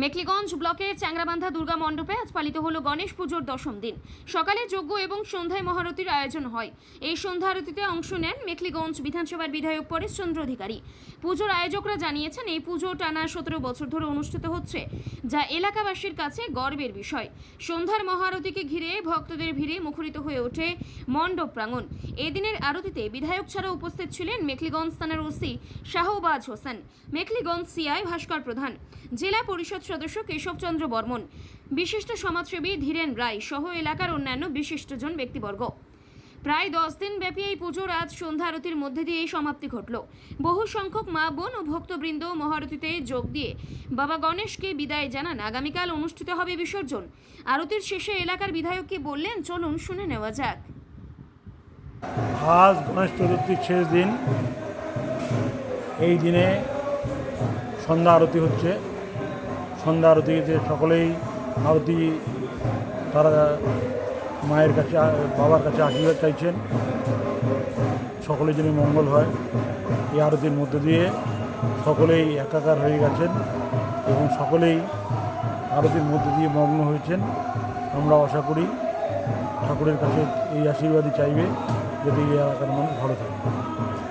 মেকলিগঞ্জ ব্লকের চ্যাংরাবান্ধা দুর্গা মণ্ডপে আজ পালিত হলো গণেশ পুজোর দশম দিন। সকালে যজ্ঞ এবং সন্ধ্যায় মহারতির আয়োজন হয়। এই সন্ধ্যা আরতিতে অংশ নেন মেকলিগঞ্জ বিধানসভার বিধায়ক পরেশচন্দ্র অধিকারী। পুজোর আয়োজকরা জানিয়েছেন, এই পুজো টানা সতেরো বছর ধরে অনুষ্ঠিত হচ্ছে, যা এলাকাবাসীর কাছে গর্বের বিষয়। সন্ধ্যার মহারতিকে ঘিরে ভক্তদের ভিড়ে মুখরিত হয়ে ওঠে মণ্ডপ প্রাঙ্গণ। এদিনের আরতিতে বিধায়ক ছাড়া উপস্থিত ছিলেন মেকলিগঞ্জ থানার ওসি শাহবাজ হোসেন। মেকলিগঞ্জ সিআই ভাস্কর প্রধান। জেলা পরিষদ সদস্য কেশবচন্দ্র বর্মন। বিশিষ্ট সমাজসেবী ধীরেন রায় সহ এলাকার অন্যান্য বিশিষ্টজন ব্যক্তিবর্গ। প্রায় দশ দিন ব্যাপী এই পুজোর আজ সন্ধ্যা আরতির মধ্যে দিয়ে সমাপ্তি ঘটল। বহু সংখ্যক মা, বোন ও ভক্তবৃন্দ মহারতিতে যোগ দিয়ে বাবা গণেশকে বিদায় জানান। আগামীকাল অনুষ্ঠিত হবে বিসর্জন। আরতির শেষে এলাকার বিধায়ককে বললেন? চলুন শুনে নেওয়া যাক। আজ গণেশ চতুর্থীর শেষ দিন। এই দিনে সন্ধ্যা আরতি হচ্ছে। সন্ধ্যা আরতিতে সকলেই আরতি তারা মায়ের কাছে, বাবার কাছে আশীর্বাদ চাইছেন। সকলের জন্য মঙ্গল হয়। এই আরতির মধ্যে দিয়ে সকলেই একাকার হয়ে গেছেন এবং সকলেই আরতির মধ্যে দিয়ে মগ্ন হয়েছেন। আমরা আশা করি ঠাকুরের কাছে এই আশীর্বাদই চাইবে যদি এই এলাকার মানুষ ভালো থাকে।